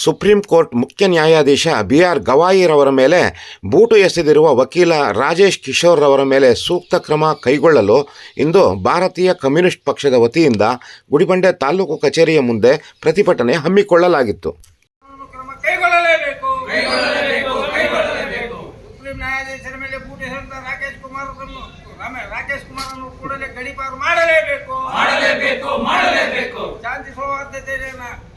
Supreme court ಮುಖ್ಯ ನ್ಯಾಯಾಧೀಶ B R ಗವಾಯಿರವರ ಮೇಲೆ ಬೂಟು ಎಸೆದಿರುವ ವಕೀಲ ರಾಜೇಶ್ ಕಿಶೋರ್ ರವರ ಮೇಲೆ ಸೂಕ್ತ ಕ್ರಮ ಕೈಗೊಳ್ಳಲು ಇಂದು ಭಾರತೀಯ ಕಮ್ಯುನಿಸ್ಟ್ ಪಕ್ಷದ ವತಿಯಿಂದ ಗುಡಿಬಂಡೆ ತಾಲೂಕು ಕಚೇರಿಯ ಮುಂದೆ ಪ್ರತಿಭಟನೆ ಹಮ್ಮಿಕೊಳ್ಳಲಾಗಿತ್ತು. ಕಾನೂನು ಕ್ರಮ ಕೈಗೊಳ್ಳಲೇಬೇಕು ಕೈಗೊಳ್ಳಲೇಬೇಕು ಕೈಗೊಳ್ಳಲೇಬೇಕು ಸುಪ್ರೀಂ ನ್ಯಾಯಾಧೀಶರ ಮೇಲೆ ಬೂಟಿ ಹೇಳಿದ ರಾಕೇಶ್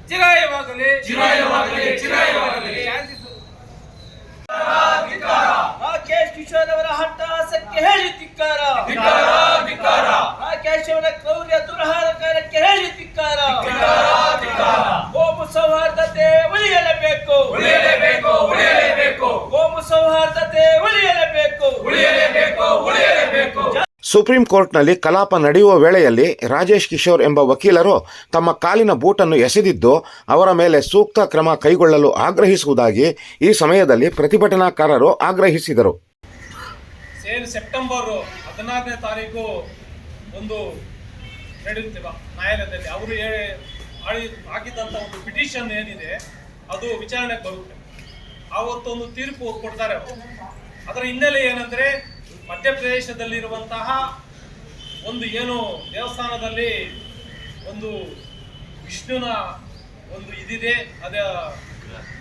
चिराय वागले चिराय वागले चिराय वागले ಸುಪ್ರೀಂ ಕೋರ್ಟ್ನಲ್ಲಿ ಕಲಾಪ ನಡೆಯುವ ವೇಳೆಯಲ್ಲಿ ರಾಜೇಶ್ ಕಿಶೋರ್ ಎಂಬ ವಕೀಲರು ತಮ್ಮ ಕಾಲಿನ ಬೂಟನ್ನು ಎಸೆದಿದ್ದು ಅವರ ಮೇಲೆ ಸೂಕ್ತ ಕ್ರಮ ಕೈಗೊಳ್ಳಲು ಆಗ್ರಹಿಸುವುದಾಗಿ ಈ ಸಮಯದಲ್ಲಿ ಪ್ರತಿಭಟನಾಕಾರರು ಆಗ್ರಹಿಸಿದರು. ಸೇರಿ ಸೆಪ್ಟೆಂಬರ್ ಹದಿನಾರನೇ ತಾರೀಕು ಒಂದು ನಡೆಯುತ್ತಿವ ನ್ಯಾಯಾಲಯದಲ್ಲಿ. ಅವರು ಹೇ- ಒಂದು ಪಿಟಿಷನ್ ಏನಿದೆ, ಅದು ವಿಚಾರಣೆಗೆ ಬರುತ್ತೆ. ಆವತ್ತೊಂದು ತೀರ್ಪು ಕೊಡ್ತಾರೆ ಅದರ ಹಿನ್ನೆಲೆ ಏನಂದ್ರೆ ಮಧ್ಯಪ್ರದೇಶದಲ್ಲಿರುವಂತಹ ಒಂದು ಏನು ದೇವಸ್ಥಾನದಲ್ಲಿ ಒಂದು ವಿಷ್ಣುನ ಒಂದು ಇದಿದೆ, ಅದ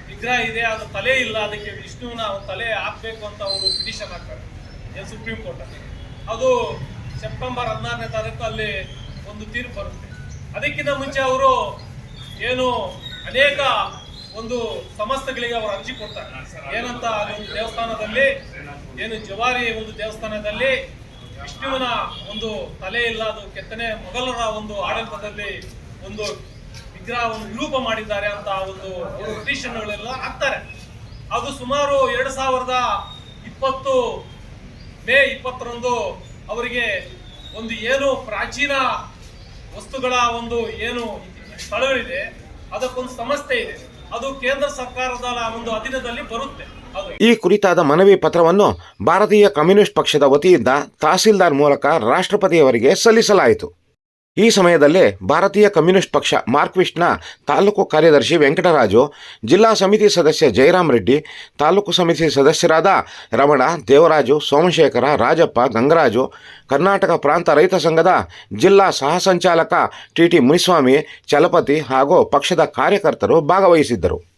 ವಿಗ್ರಹ ಇದೆ, ಅದು ತಲೆ ಇಲ್ಲ, ಅದಕ್ಕೆ ವಿಷ್ಣುವಿನ ತಲೆ ಹಾಕ್ಬೇಕು ಅಂತ ಅವರು ಪಿಟಿಷನ್ ಹಾಕ್ತಾರೆ, ಏನು ಸುಪ್ರೀಂ ಕೋರ್ಟಲ್ಲಿ ಅದು ಸೆಪ್ಟೆಂಬರ್ ಹದಿನಾರನೇ ತಾರೀಕು ಅಲ್ಲಿ ಒಂದು ತೀರ್ಪು ಬರುತ್ತೆ. ಅದಕ್ಕಿಂತ ಮುಂಚೆ ಅವರು ಏನು ಅನೇಕ ಒಂದು ಸಂಸ್ಥೆಗಳಿಗೆ ಅವರು ಅರ್ಜಿ ಕೊಡ್ತಾರೆ. ಏನಂತ ಒಂದು ದೇವಸ್ಥಾನದಲ್ಲಿ ಏನು ಜವಾರಿ ಒಂದು ದೇವಸ್ಥಾನದಲ್ಲಿ ವಿಷ್ಣುವಿನ ಒಂದು ತಲೆ ಇಲ್ಲ, ಅದು ಕೆತ್ತನೆ ಮೊಘಲರ ಒಂದು ಆಡಳಿತದಲ್ಲಿ ಒಂದು ವಿಗ್ರಹವನ್ನು ವಿರೂಪ ಮಾಡಿದ್ದಾರೆ ಅಂತ ಒಂದು ಪಿಟಿಷನ್ಗಳೆಲ್ಲ ಹಾಕ್ತಾರೆ. ಅದು ಸುಮಾರು ಎರಡು ಸಾವಿರದ ಇಪ್ಪತ್ತು, ಮೇ ಇಪ್ಪತ್ತರಂದು ಅವರಿಗೆ ಒಂದು ಏನು ಪ್ರಾಚೀನ ವಸ್ತುಗಳ ಒಂದು ಏನು ಸ್ಥಳಗಳಿದೆ ಅದಕ್ಕೊಂದು ಸಮಸ್ಯೆ ಇದೆ. ಅದು ಕೇಂದ್ರ ಸರ್ಕಾರದ ಒಂದು ಅಧೀನದಲ್ಲಿ ಬರುತ್ತೆ. ಈ ಕುರಿತಾದ ಮನವಿ ಪತ್ರವನ್ನು ಭಾರತೀಯ ಕಮ್ಯುನಿಸ್ಟ್ ಪಕ್ಷದ ವತಿಯಿಂದ ತಹಸೀಲ್ದಾರ್ ಮೂಲಕ ರಾಷ್ಟ್ರಪತಿಯವರಿಗೆ ಸಲ್ಲಿಸಲಾಯಿತು. ಈ ಸಮಯದಲ್ಲೇ ಭಾರತೀಯ ಕಮ್ಯುನಿಸ್ಟ್ ಪಕ್ಷ ಮಾರ್ಕ್ವಿಸ್ಟ್ನ ತಾಲೂಕು ಕಾರ್ಯದರ್ಶಿ ವೆಂಕಟರಾಜು, ಜಿಲ್ಲಾ ಸಮಿತಿ ಸದಸ್ಯ ಜಯರಾಮ್ ರೆಡ್ಡಿ, ತಾಲೂಕು ಸಮಿತಿ ಸದಸ್ಯರಾದ ರಮಣ, ದೇವರಾಜು, ಸೋಮಶೇಖರ, ರಾಜಪ್ಪ, ಗಂಗರಾಜು, ಕರ್ನಾಟಕ ಪ್ರಾಂತ ರೈತ ಸಂಘದ ಜಿಲ್ಲಾ ಸಹ ಸಂಚಾಲಕ ಟಿ ಟಿ ಮುನಿಸ್ವಾಮಿ, ಚಲಪತಿ ಹಾಗೂ ಪಕ್ಷದ ಕಾರ್ಯಕರ್ತರು ಭಾಗವಹಿಸಿದ್ದರು.